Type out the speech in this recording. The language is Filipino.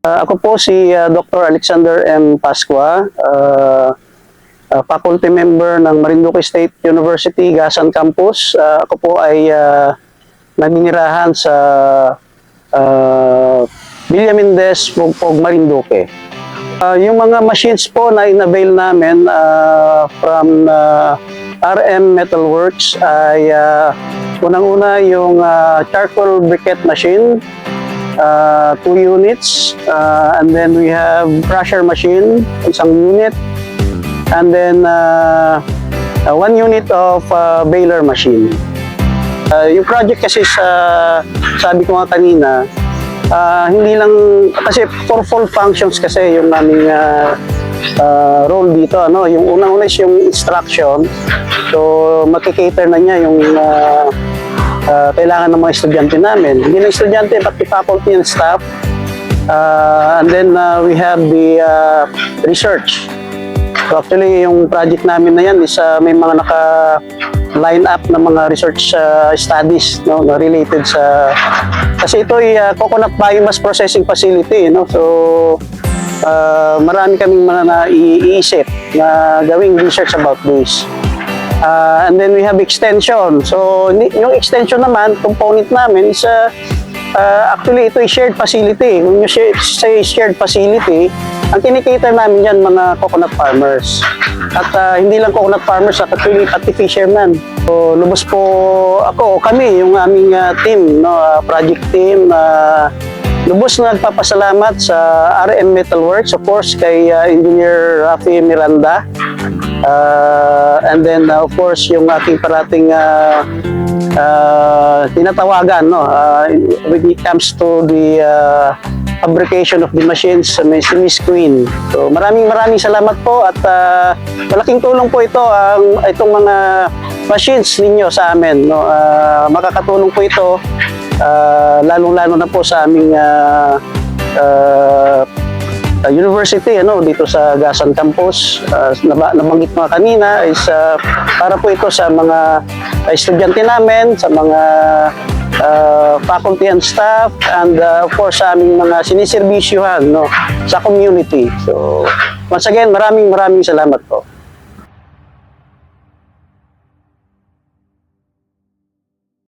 Uh, ako po si uh, Dr. Alexander M. Pasqua, uh, uh, faculty member ng Marinduque State University, Gasan Campus. Uh, ako po ay uh, naninirahan sa uh, Villa Mendez, Pugpog, Marinduque. Uh, yung mga machines po na in-avail namin uh, from uh, RM Metalworks ay uh, unang-una yung uh, charcoal briquette machine, uh, two units, uh, and then we have crusher machine, isang unit, and then uh, uh, one unit of uh, baler machine. Uh, yung project kasi sa, sabi ko nga kanina, ah, hindi lang, kasi for full functions kasi yung aming ah, ah, role dito, ano, yung unang-una is yung instruction, so makikater na niya yung ah, ah, kailangan ng mga estudyante namin. Hindi lang estudyante, pati faculty and staff. Ah, and then ah, we have the ah, research. So actually, yung project namin na yan is ah, may mga naka line up ng mga research uh, studies no na related sa kasi ito ay uh, coconut biomass processing facility no so uh, marami kaming mga naiisip na gawing research about this Uh, and then we have extension so yung extension naman component namin is uh, uh, actually ito ay shared facility kung you say shared facility ang kinikater namin yan mga coconut farmers at uh, hindi lang coconut farmers, actually pati fisherman. So, lubos po ako, kami, yung aming uh, team, no, uh, project team, uh, lubos na nagpapasalamat sa RM Metalworks, of course, kay uh, Engineer Rafi Miranda. Uh, and then, uh, of course, yung aking parating uh, uh, tinatawagan no, uh, when it comes to the uh, fabrication of the machines sa Miss Queen. So maraming maraming salamat po at uh, malaking tulong po ito ang itong mga machines ninyo sa amin no. Uh, makakatulong po ito uh, lalong-lalo na po sa aming uh, uh, uh, university ano dito sa Gasan campus. Uh, naba- nabanggit mo kanina is uh, para po ito sa mga uh, estudyante namin sa mga uh, faculty and staff and uh, of course sa aming mga siniservisyohan no sa community. So once again maraming maraming salamat po